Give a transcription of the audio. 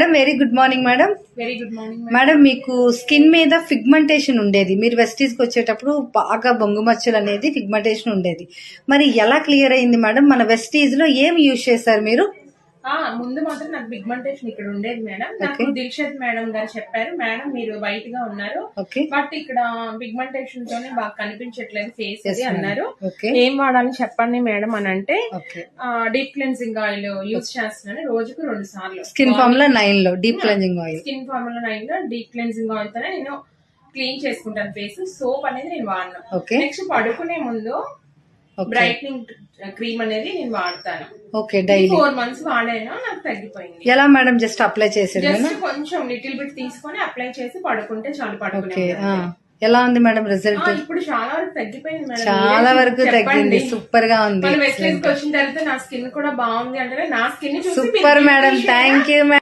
Madam very good morning madam very good morning madam మీకు skin మీద pigmentation ఉండేది. మీరు వెస్టీస్కి వచ్చేటప్పుడు బాగా బొంగు మచ్చలు అనేది ఫిగ్మెంటేషన్ ఉండేది. మరి ఎలా క్లియర్ అయింది మేడం మన వెస్టీస్లో ఏం యూజ్ చేశారు మీరు? ముందు మాత్రం నాకు పిగ్మెంటేషన్ ఇక్కడ ఉండేది మేడం. నాకు. దిల్షద్ మేడం గారు చెప్పారు. మేడం మీరు వైట్గా ఉన్నారు. బట్ ఇక్కడ పిగ్మెంటేషన్ తోనే బాగా కనిపించట్లేదు ఫేస్ madam. అన్నారు. ఏం వాడాలని చెప్పండి మేడం అని అంటే డీప్ క్లెన్సింగ్ ఆయిల్ యూజ్ చేస్తున్నాను రోజుకు రెండు సార్లు. స్కిన్ ఫామ్లో నైన్లో deep cleansing oil skin formula నైన్లో డీప్ క్లెన్సింగ్ ఆయిల్ తోనే నేను క్లీన్ చేసుకుంటాను ఫేస్ సోప్ అనేది నేను వాడను. నెక్స్ట్ పడుకునే ముందు బ్రైట్నింగ్ క్రీమ్ అనేది నేను వాడతాను. Okay daily. ఫోర్ మంత్స్ వాడాను నాకు తగ్గిపోయింది. ఎలా మేడం జస్ట్ అప్లై చేసేది జస్ట్ కొంచెం లిటిల్ బిట్ తీసుకొని అప్లై చేసి పడుకుంటే చాలు. ఆ. ఎలా ఉంది మేడం రిజల్ట్? ఇప్పుడు చాలా వరకు తగ్గిపోయింది మేడం. చాలా వరకు. తగ్గింది సూపర్గా ఉంది వచ్చిన తర్వాత నా స్కిన్ కూడా బాగుంది అంటే నా స్కిన్ చూసి సూపర్ మేడం థ్యాంక్ యూ